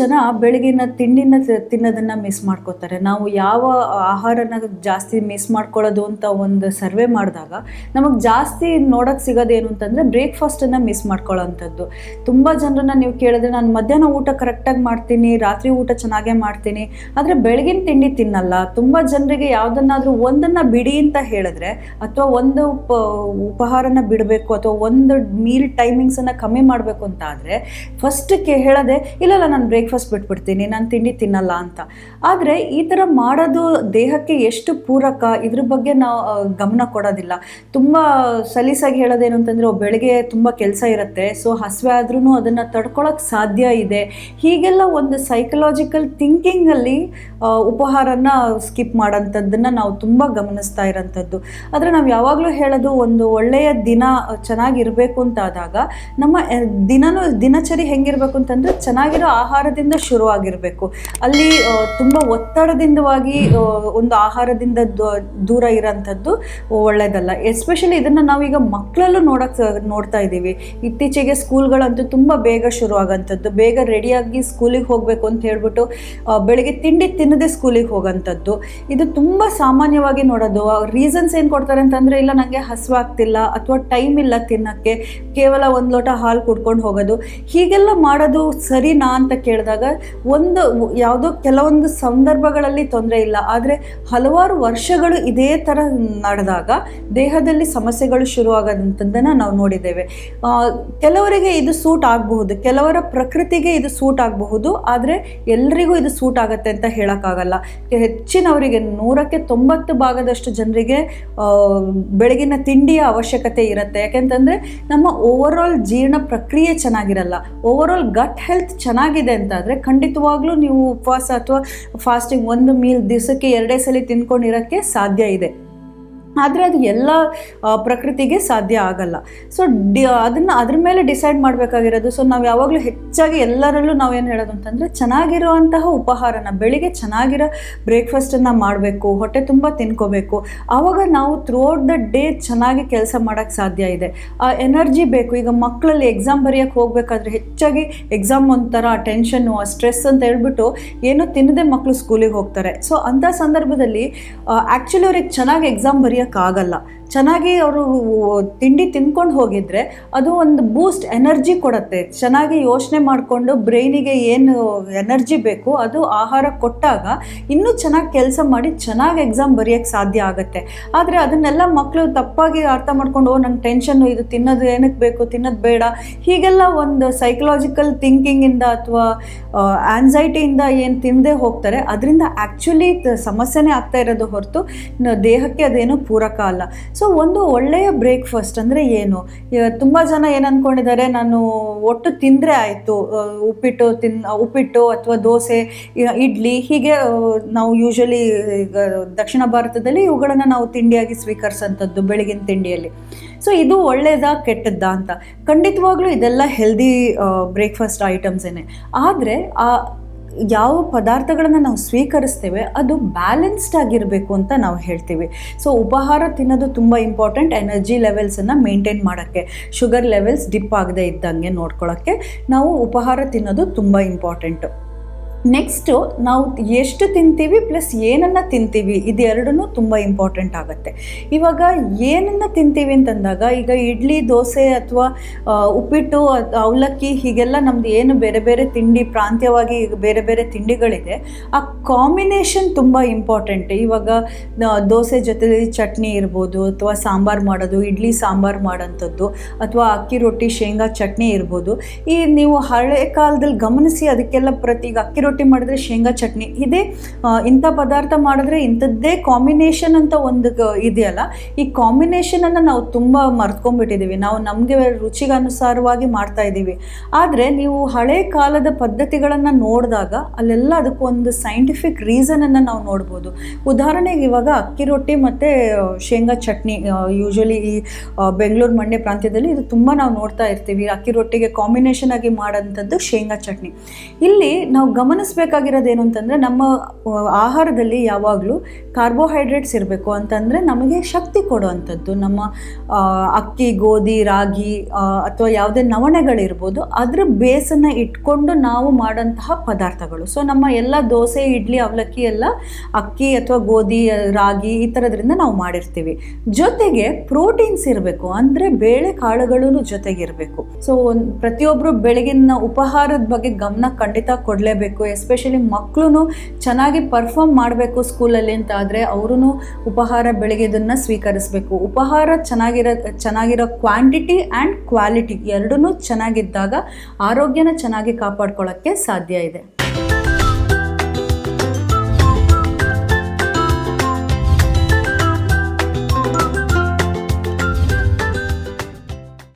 ಜನ ಬೆಳಗಿನ ತಿಂಡಿನ ತಿನ್ನೋದನ್ನ ಮಿಸ್ ಮಾಡ್ಕೋತಾರೆ. ನಾವು ಯಾವ ಆಹಾರನ ಜಾಸ್ತಿ ಮಿಸ್ ಮಾಡ್ಕೊಳ್ಳೋದು ಅಂತ ಒಂದು ಸರ್ವೆ ಮಾಡಿದಾಗ ನಮಗೆ ಜಾಸ್ತಿ ನೋಡೋಕೆ ಸಿಗೋದೇನು ಅಂತಂದರೆ ಬ್ರೇಕ್ಫಾಸ್ಟನ್ನು ಮಿಸ್ ಮಾಡ್ಕೊಳ್ಳೋವಂಥದ್ದು ತುಂಬ ಜನರನ್ನ ನೀವು ಕೇಳಿದ್ರೆ ನಾನು ಮಧ್ಯಾಹ್ನ ಊಟ ಕರೆಕ್ಟಾಗಿ ಮಾಡ್ತೀನಿ, ರಾತ್ರಿ ಊಟ ಚೆನ್ನಾಗೇ ಮಾಡ್ತೀನಿ, ಆದರೆ ಬೆಳಗಿನ ತಿಂಡಿ ತಿನ್ನಲ್ಲ. ತುಂಬ ಜನರಿಗೆ ಯಾವುದನ್ನಾದರೂ ಒಂದನ್ನು ಬಿಡಿ ಅಂತ ಹೇಳಿದ್ರೆ ಅಥವಾ ಒಂದು ಉಪ, ಉಪಹಾರನ ಬಿಡಬೇಕು ಅಥವಾ ಒಂದು ಮೀಲ್ ಟೈಮಿಂಗ್ಸನ್ನು ಕಮ್ಮಿ ಮಾಡಬೇಕು ಅಂತ ಆದರೆ ಫಸ್ಟ್ ಹೇಳೋದೆ, ಇಲ್ಲಲ್ಲ, ನಾನು ಬ್ರೇಕ್ಫಾಸ್ಟ್ ಬಿಟ್ಬಿಡ್ತೀನಿ, ನಾನು ತಿಂಡಿ ತಿನ್ನಲ್ಲ ಅಂತ. ಆದರೆ ಈ ಥರ ಮಾಡೋದು ದೇಹಕ್ಕೆ ಎಷ್ಟು ಪೂರಕ, ಇದ್ರ ಬಗ್ಗೆ ನಾವು ಗಮನ ಕೊಡೋದಿಲ್ಲ. ತುಂಬ ಸಲೀಸಾಗಿ ಹೇಳೋದೇನು ಅಂತಂದರೆ ಬೆಳಗ್ಗೆ ತುಂಬ ಕೆಲಸ ಇರುತ್ತೆ, ಸೊ ಹಸಿವೆ ಆದ್ರೂ ಅದನ್ನು ತಡ್ಕೊಳಕ್ಕೆ ಸಾಧ್ಯ ಇದೆ. ಹೀಗೆಲ್ಲ ಒಂದು ಸೈಕಲಾಜಿಕಲ್ ಥಿಂಕಿಂಗಲ್ಲಿ ಉಪಹಾರನ ಸ್ಕಿಪ್ ಮಾಡೋಂಥದ್ದನ್ನು ನಾವು ತುಂಬ ಗಮನಿಸ್ತಾ ಇರೋಂಥದ್ದು. ಆದರೆ ನಾವು ಯಾವಾಗಲೂ ಹೇಳೋದು, ಒಂದು ಒಳ್ಳೆಯ ದಿನ ಚೆನ್ನಾಗಿರಬೇಕು ಅಂತ ಆದಾಗ, ನಮ್ಮ, ದಿನನೂ ದಿನಚರಿ ಹೆಂಗಿರಬೇಕು ಅಂತಂದರೆ, ಚೆನ್ನಾಗಿರೋ ಆಹಾರದಿಂದ ಶುರುವಾಗಿರಬೇಕು. ಅಲ್ಲಿ ತುಂಬ ಒತ್ತಡದಿಂದವಾಗಿ ಒಂದು ಆಹಾರದಿಂದ ದೂರ ಇರೋಂಥದ್ದು ಒಳ್ಳೆಯದಲ್ಲ ಎಸ್ಪೆಷಲಿ ಇದನ್ನು ನಾವೀಗ ಮಕ್ಕಳಲ್ಲೂ ನೋಡಕ್ಕೆ ನೋಡ್ತಾ ಇದ್ದೀವಿ. ಇತ್ತೀಚೆಗೆ ಸ್ಕೂಲ್ಗಳಂತೂ ತುಂಬ ಬೇಗ ಶುರು ಆಗೋಂಥದ್ದು ಬೇಗ ರೆಡಿಯಾಗಿ ಸ್ಕೂಲಿಗೆ ಹೋಗಬೇಕು ಅಂತ ಹೇಳ್ಬಿಟ್ಟು ಬೆಳಗ್ಗೆ ಬೆಳಿಗ್ಗೆ ತಿಂಡಿ ತಿನ್ನದೆ ಸ್ಕೂಲಿಗೆ ಹೋಗೋಂಥದ್ದು. ಇದು ತುಂಬ ಸಾಮಾನ್ಯವಾಗಿ ನೋಡೋದು. ರೀಸನ್ಸ್ ಏನು ಕೊಡ್ತಾರೆ ಅಂತಂದರೆ, ಇಲ್ಲ ನನಗೆ ಹಸುವಾಗ್ತಿಲ್ಲ ಅಥವಾ ಟೈಮ್ ಇಲ್ಲ ತಿನ್ನೋಕ್ಕೆ. ಕೇವಲ ಒಂದು ಲೋಟ ಹಾಲು ಕುಡ್ಕೊಂಡು ಹೋಗೋದು. ಹೀಗೆಲ್ಲ ಮಾಡೋದು ಸರಿನಾ ಅಂತ ಕೇಳಿದಾಗ ಒಂದು ಯಾವುದೋ ಕೆಲವೊಂದು ಸಂದರ್ಭಗಳಲ್ಲಿ ತೊಂದರೆ ಇಲ್ಲ. ಆದರೆ ಹಲವಾರು ವರ್ಷಗಳು ಇದೇ ಥರ ನಡೆದಾಗ ದೇಹದಲ್ಲಿ ಸಮಸ್ಯೆಗಳು ಶುರುವಾಗೋದಂಥದ್ದನ್ನು ನಾವು ನೋಡಿದ್ದೇವೆ. ಕೆಲವರಿಗೆ ಇದು ಸೂಟ್ ಆಗಬಹುದು, ಕೆಲವರ ಪ್ರಕೃತಿಗೆ ಇದು ಸೂಟ್ ಆಗಬಹುದು, ಆದರೆ ಎಲ್ರಿಗೂ ಇದು ಸೂಟ್ ಆಗುತ್ತೆ ಅಂತ ಹೇಳೋಕ್ಕಾಗಲ್ಲ. ಹೆಚ್ಚಿನವರಿಗೆ ನೂರಕ್ಕೆ ತೊಂಬತ್ತು ಭಾಗದಷ್ಟು ಜನರಿಗೆ ಬೆಳಗಿನ ತಿಂಡಿಯ ಅವಶ್ಯಕತೆ ಇರುತ್ತೆ. ಯಾಕೆಂತಂದರೆ ನಮ್ಮ ಓವರ್ ಆಲ್ ಜೀರ್ಣ ಪ್ರಕ್ರಿಯೆ ಚೆನ್ನಾಗಿರಲ್ಲ. ಓವರ್ ಆಲ್ ಗಟ್ ಹೆಲ್ತ್ ಚೆನ್ನಾಗಿದೆ ಅಂತಾದರೆ ಖಂಡಿತವಾಗ್ಲೂ ನೀವು ಉಪವಾಸ ಅಥವಾ ಫಾಸ್ಟಿಂಗ್ ಒಂದು ಮೀಲ್ ದಿವಸಕ್ಕೆ ಎರಡೇ ಸಲ ತಿನ್ಕೊಂಡಿರೋಕ್ಕೆ ಸಾಧ್ಯ ಇದೆ. ಆದರೆ ಅದು ಎಲ್ಲ ಪ್ರಕೃತಿಗೆ ಸಾಧ್ಯ ಆಗಲ್ಲ. ಸೊ ಡಿ, ಅದನ್ನು ಅದ್ರ ಮೇಲೆ ಡಿಸೈಡ್ ಮಾಡಬೇಕಾಗಿರೋದು. ಸೊ ನಾವು ಯಾವಾಗಲೂ ಹೆಚ್ಚಾಗಿ ಎಲ್ಲರಲ್ಲೂ ನಾವು ಏನು ಹೇಳೋದು ಅಂತಂದರೆ, ಚೆನ್ನಾಗಿರುವಂತಹ ಉಪಹಾರನ, ಬೆಳಿಗ್ಗೆ ಚೆನ್ನಾಗಿರೋ ಬ್ರೇಕ್ಫಾಸ್ಟನ್ನು ಮಾಡಬೇಕು, ಹೊಟ್ಟೆ ತುಂಬ ತಿನ್ಕೋಬೇಕು. ಆವಾಗ ನಾವು ಥ್ರೂಔಟ್ ದ ಡೇ ಚೆನ್ನಾಗಿ ಕೆಲಸ ಮಾಡೋಕ್ಕೆ ಸಾಧ್ಯ ಇದೆ. ಆ ಎನರ್ಜಿ ಬೇಕು. ಈಗ ಮಕ್ಕಳಲ್ಲಿ ಎಕ್ಸಾಮ್ ಬರೆಯೋಕ್ಕೆ ಹೋಗಬೇಕಾದ್ರೆ ಹೆಚ್ಚಾಗಿ ಎಕ್ಸಾಮ್ ಒಂಥರ ಟೆನ್ಷನ್ನು ಸ್ಟ್ರೆಸ್ ಅಂತ ಹೇಳ್ಬಿಟ್ಟು ಏನೂ ತಿನ್ನದೆ ಮಕ್ಕಳು ಸ್ಕೂಲಿಗೆ ಹೋಗ್ತಾರೆ. ಸೊ ಅಂಥ ಸಂದರ್ಭದಲ್ಲಿ ಆ್ಯಕ್ಚುಲಿ ಅವ್ರಿಗೆ ಚೆನ್ನಾಗಿ ಎಕ್ಸಾಮ್ காகல்லாம் ಚೆನ್ನಾಗಿ ಅವರು ತಿಂಡಿ ತಿನ್ಕೊಂಡು ಹೋಗಿದ್ರೆ ಅದು ಒಂದು ಬೂಸ್ಟ್ ಎನರ್ಜಿ ಕೊಡುತ್ತೆ. ಚೆನ್ನಾಗಿ ಯೋಚನೆ ಮಾಡಿಕೊಂಡು ಬ್ರೈನಿಗೆ ಏನು ಎನರ್ಜಿ ಬೇಕು ಅದು ಆಹಾರ ಕೊಟ್ಟಾಗ ಇನ್ನೂ ಚೆನ್ನಾಗಿ ಕೆಲಸ ಮಾಡಿ ಚೆನ್ನಾಗಿ ಎಕ್ಸಾಮ್ ಬರೆಯೋಕ್ಕೆ ಸಾಧ್ಯ ಆಗುತ್ತೆ. ಆದರೆ ಅದನ್ನೆಲ್ಲ ಮಕ್ಕಳು ತಪ್ಪಾಗಿ ಅರ್ಥ ಮಾಡ್ಕೊಂಡು, ಓ, ನಂಗೆ ಟೆನ್ಷನ್ನು ಇದು ತಿನ್ನೋದು ಏನಕ್ಕೆ ಬೇಕು, ತಿನ್ನೋದು ಬೇಡ. ಹೀಗೆಲ್ಲ ಒಂದು ಸೈಕಲಾಜಿಕಲ್ ಥಿಂಕಿಂಗಿಂದ ಅಥವಾ ಆನ್ಸೈಟಿಯಿಂದ ಏನು ತಿನ್ನದೇ ಹೋಗ್ತಾರೆ, ಅದರಿಂದ ಆ್ಯಕ್ಚುಲಿ ಸಮಸ್ಯೆನೇ ಆಗ್ತಾ ಇರೋದು ಹೊರತು ದೇಹಕ್ಕೆ ಅದೇನು ಪೂರಕ ಅಲ್ಲ. ಸೊ ಒಂದು ಒಳ್ಳೆಯ ಬ್ರೇಕ್ಫಾಸ್ಟ್ ಅಂದರೆ ಏನು? ತುಂಬ ಜನ ಏನು ಅಂದ್ಕೊಂಡಿದ್ದಾರೆ ನಾನು ಒಟ್ಟು ತಿಂದರೆ ಆಯಿತು. ಉಪ್ಪಿಟ್ಟು ತಿನ್, ಉಪ್ಪಿಟ್ಟು ಅಥವಾ ದೋಸೆ ಇಡ್ಲಿ, ಹೀಗೆ ನಾವು ಯೂಶಲಿ ದಕ್ಷಿಣ ಭಾರತದಲ್ಲಿ ಇವುಗಳನ್ನು ನಾವು ತಿಂಡಿಯಾಗಿ ಸ್ವೀಕರಿಸೋಂಥದ್ದು ಬೆಳಗಿನ ತಿಂಡಿಯಲ್ಲಿ. ಸೊ ಇದು ಒಳ್ಳೆಯದಾ ಕೆಟ್ಟದ್ದಾ ಅಂತ. ಖಂಡಿತವಾಗ್ಲೂ ಇದೆಲ್ಲ ಹೆಲ್ದಿ ಬ್ರೇಕ್ಫಾಸ್ಟ್ ಐಟಮ್ಸೇನೆ ಆದರೆ, ಆ ಯಾವ ಪದಾರ್ಥಗಳನ್ನು ನಾವು ಸ್ವೀಕರಿಸ್ತೇವೆ, ಅದು ಬ್ಯಾಲೆನ್ಸ್ಡ್ ಆಗಿರಬೇಕು ಅಂತ ನಾವು ಹೇಳ್ತೀವಿ. ಸೊ ಉಪಹಾರ ತಿನ್ನೋದು ತುಂಬ ಇಂಪಾರ್ಟೆಂಟ್ ಎನರ್ಜಿ ಲೆವೆಲ್ಸನ್ನು ಮೇಂಟೈನ್ ಮಾಡೋಕ್ಕೆ ಶುಗರ್ ಲೆವೆಲ್ಸ್ ಡಿಪ್ ಆಗದೆ ಇದ್ದಂಗೆ ನೋಡ್ಕೊಳ್ಳೋಕ್ಕೆ ನಾವು ಉಪಹಾರ ತಿನ್ನೋದು ತುಂಬ ಇಂಪಾರ್ಟೆಂಟು ನೆಕ್ಸ್ಟು ನಾವು ಎಷ್ಟು ತಿಂತೀವಿ ಪ್ಲಸ್ ಏನನ್ನು ತಿಂತೀವಿ ಇದೆರಡೂ ತುಂಬ ಇಂಪಾರ್ಟೆಂಟ್ ಆಗುತ್ತೆ. ಇವಾಗ ಏನನ್ನು ತಿಂತೀವಿ ಅಂತಂದಾಗ, ಈಗ ಇಡ್ಲಿ, ದೋಸೆ ಅಥವಾ ಉಪ್ಪಿಟ್ಟು, ಅವಲಕ್ಕಿ, ಹೀಗೆಲ್ಲ ನಮ್ದು ಏನು ಬೇರೆ ಬೇರೆ ತಿಂಡಿ, ಪ್ರಾಂತ್ಯವಾಗಿ ಬೇರೆ ಬೇರೆ ತಿಂಡಿಗಳಿದೆ, ಆ ಕಾಂಬಿನೇಷನ್ ತುಂಬ ಇಂಪಾರ್ಟೆಂಟ್ ಇವಾಗ ದೋಸೆ ಜೊತೆಲಿ ಚಟ್ನಿ ಇರ್ಬೋದು, ಅಥವಾ ಸಾಂಬಾರು ಮಾಡೋದು, ಇಡ್ಲಿ ಸಾಂಬಾರು ಮಾಡೋಂಥದ್ದು, ಅಥವಾ ಅಕ್ಕಿ ರೊಟ್ಟಿ, ಶೇಂಗಾ ಚಟ್ನಿ ಇರ್ಬೋದು. ಈ ನೀವು ಹಳೆ ಕಾಲದಲ್ಲಿ ಗಮನಿಸಿ ಅದಕ್ಕೆಲ್ಲ ಪ್ರತಿ ಈಗ ಅಕ್ಕಿ ರೊಟ್ಟಿ ಮಾಡಿದ್ರೆ ಶೇಂಗಾ ಚಟ್ನಿ. ಇದೇ ಇಂಥ ಪದಾರ್ಥ ಮಾಡಿದ್ರೆ ಇಂಥದ್ದೇ ಕಾಂಬಿನೇಷನ್ ಅಂತ ಒಂದು ಇದೆಯಲ್ಲ, ಈ ಕಾಂಬಿನೇಷನನ್ನು ನಾವು ತುಂಬ ಮರ್ತ್ಕೊಂಡ್ಬಿಟ್ಟಿದ್ದೀವಿ ನಾವು ನಮಗೆ ರುಚಿಗೆ ಅನುಸಾರವಾಗಿ ಮಾಡ್ತಾ ಇದ್ದೀವಿ ಆದರೆ ನೀವು ಹಳೆ ಕಾಲದ ಪದ್ಧತಿಗಳನ್ನು ನೋಡಿದಾಗ ಅಲ್ಲೆಲ್ಲ ಅದಕ್ಕೊಂದು ಸೈಂಟಿಫಿಕ್ ರೀಸನನ್ನು ನಾವು ನೋಡ್ಬೋದು. ಉದಾಹರಣೆಗೆ ಇವಾಗ ಅಕ್ಕಿ ರೊಟ್ಟಿ ಮತ್ತು ಶೇಂಗಾ ಚಟ್ನಿ ಯೂಶ್ವಲಿ ಈ ಬೆಂಗಳೂರು ಮಂಡ್ಯ ಪ್ರಾಂತ್ಯದಲ್ಲಿ ಇದು ತುಂಬ ನಾವು ನೋಡ್ತಾ ಇರ್ತೀವಿ. ಅಕ್ಕಿ ರೊಟ್ಟಿಗೆ ಕಾಂಬಿನೇಷನ್ ಆಗಿ ಮಾಡೋಂಥದ್ದು ಶೇಂಗಾ ಚಟ್ನಿ. ಇಲ್ಲಿ ನಾವು ಗಮನ ಗಮನಿಸಬೇಕಾಗಿರೋದು ಏನು ಅಂತಂದರೆ ನಮ್ಮ ಆಹಾರದಲ್ಲಿ ಯಾವಾಗಲೂ ಕಾರ್ಬೋಹೈಡ್ರೇಟ್ಸ್ ಇರಬೇಕು ಅಂತಂದರೆ ನಮಗೆ ಶಕ್ತಿ ಕೊಡುವಂಥದ್ದು. ನಮ್ಮ ಅಕ್ಕಿ, ಗೋಧಿ, ರಾಗಿ ಅಥವಾ ಯಾವುದೇ ನವಣೆಗಳಿರ್ಬೋದು, ಅದರ ಬೇಸನ್ನು ಇಟ್ಕೊಂಡು ನಾವು ಮಾಡೋಂತಹ ಪದಾರ್ಥಗಳು. ಸೊ ನಮ್ಮ ಎಲ್ಲ ದೋಸೆ, ಇಡ್ಲಿ, ಅವಲಕ್ಕಿ ಎಲ್ಲ ಅಕ್ಕಿ ಅಥವಾ ಗೋಧಿ, ರಾಗಿ ಈ ಥರದ್ರಿಂದ ನಾವು ಮಾಡಿರ್ತೀವಿ. ಜೊತೆಗೆ ಪ್ರೋಟೀನ್ಸ್ ಇರಬೇಕು ಅಂದರೆ ಬೇಳೆ ಕಾಳುಗಳು ಜೊತೆಗಿರಬೇಕು. ಸೊ ಪ್ರತಿಯೊಬ್ಬರು ಬೆಳಗಿನ ಉಪಹಾರದ ಬಗ್ಗೆ ಗಮನ ಖಂಡಿತ ಕೊಡಲೇಬೇಕು. ಎಸ್ಪೆಷಲಿ ಮಕ್ಕಳು ಚೆನ್ನಾಗಿ ಪರ್ಫಾಮ್ ಮಾಡಬೇಕು ಸ್ಕೂಲಲ್ಲಿ ಅಂತ ಆದರೆ ಅವರು ಉಪಹಾರ ಬೆಳಗ್ಗೆದನ್ನು ಸ್ವೀಕರಿಸಬೇಕು. ಉಪಹಾರ ಚೆನ್ನಾಗಿರೋ ಚೆನ್ನಾಗಿರೋ ಕ್ವಾಂಟಿಟಿ ಆ್ಯಂಡ್ ಕ್ವಾಲಿಟಿ ಎರಡೂ ಚೆನ್ನಾಗಿದ್ದಾಗ ಆರೋಗ್ಯನ ಚೆನ್ನಾಗಿ ಕಾಪಾಡ್ಕೊಳ್ಳೋಕ್ಕೆ ಸಾಧ್ಯ ಇದೆ.